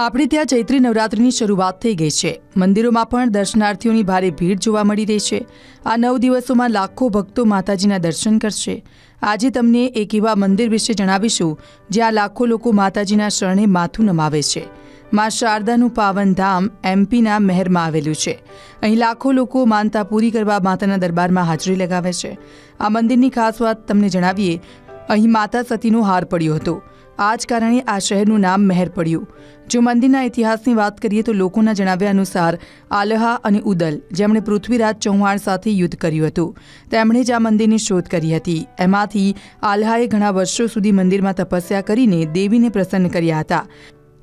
આપણે ત્યાં ચૈત્રી નવરાત્રિની શરૂઆત થઈ ગઈ છે. મંદિરોમાં પણ દર્શનાર્થીઓની ભારે ભીડ જોવા મળી રહી છે. આ નવ દિવસોમાં લાખો ભક્તો માતાજીના દર્શન કરશે. આજે તમને એક એવા મંદિર વિશે જણાવીશું, જ્યાં લાખો લોકો માતાજીના શરણે માથું નમાવે છે. માં શારદાનું પાવન ધામ એમપીના મહેરમાં આવેલું છે. અહીં લાખો લોકો માનતા પૂરી કરવા માતાના દરબારમાં હાજરી લગાવે છે. આ મંદિરની ખાસ વાત તમને જણાવીએ, અહીં માતા સતીનો હાર પડ્યો હતો. આ જ કારણે આ શહેરનું નામ મહેર પડ્યું. જો મંદિરના ઇતિહાસની વાત કરીએ તો લોકોના જણાવ્યા અનુસાર આલહા અને ઉદલ જેમણે પૃથ્વીરાજ ચૌહાણ સાથે યુદ્ધ કર્યું હતું. તેમણે જ આ મંદિરની શોધ કરી હતી. એમાંથી આલ્હાએ ઘણા વર્ષો સુધી મંદિરમાં તપસ્યા કરીને દેવીને પ્રસન્ન કર્યા હતા.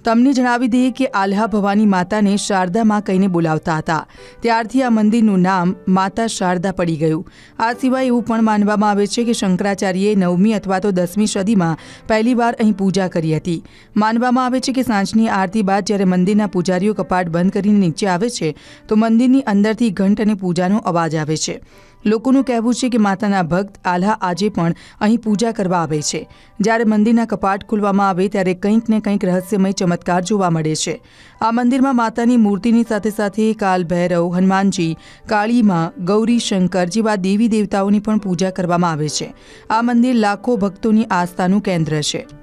તમને જણાવી દઈએ કે આલ્હા ભવાની માતાને શારદામાં કહીને બોલાવતા હતા. ત્યારથી આ મંદિરનું નામ માતા શારદા પડી ગયું. આ સિવાય એવું પણ માનવામાં આવે છે કે શંકરાચાર્યએ નવમી અથવા તો દસમી સદીમાં પહેલીવાર અહીં પૂજા કરી હતી. માનવામાં આવે છે કે સાંજની આરતી બાદ જ્યારે મંદિરના પૂજારીઓ કપાટ બંધ કરીને નીચે આવે છે, તો મંદિરની અંદરથી ઘંટ અને પૂજાનો અવાજ આવે છે. લોકોનું કહેવું છે કે માતાના ભક્ત આલ્હા આજે પણ અહીં પૂજા કરવા આવે છે. જ્યારે મંદિરના કપાટ ખોલવામાં આવે ત્યારે કંઈક ને કંઈક રહસ્યમય ચમત્કાર જોવા મળે છે. આ મંદિરમાં માતાની મૂર્તિની સાથે સાથે કાલ ભૈરવ હનુમાનજી, કાળીમાં ગૌરી શંકર જેવા દેવી દેવતાઓની પણ પૂજા કરવામાં આવે છે. આ મંદિર લાખો ભક્તોની આસ્થાનું કેન્દ્ર છે.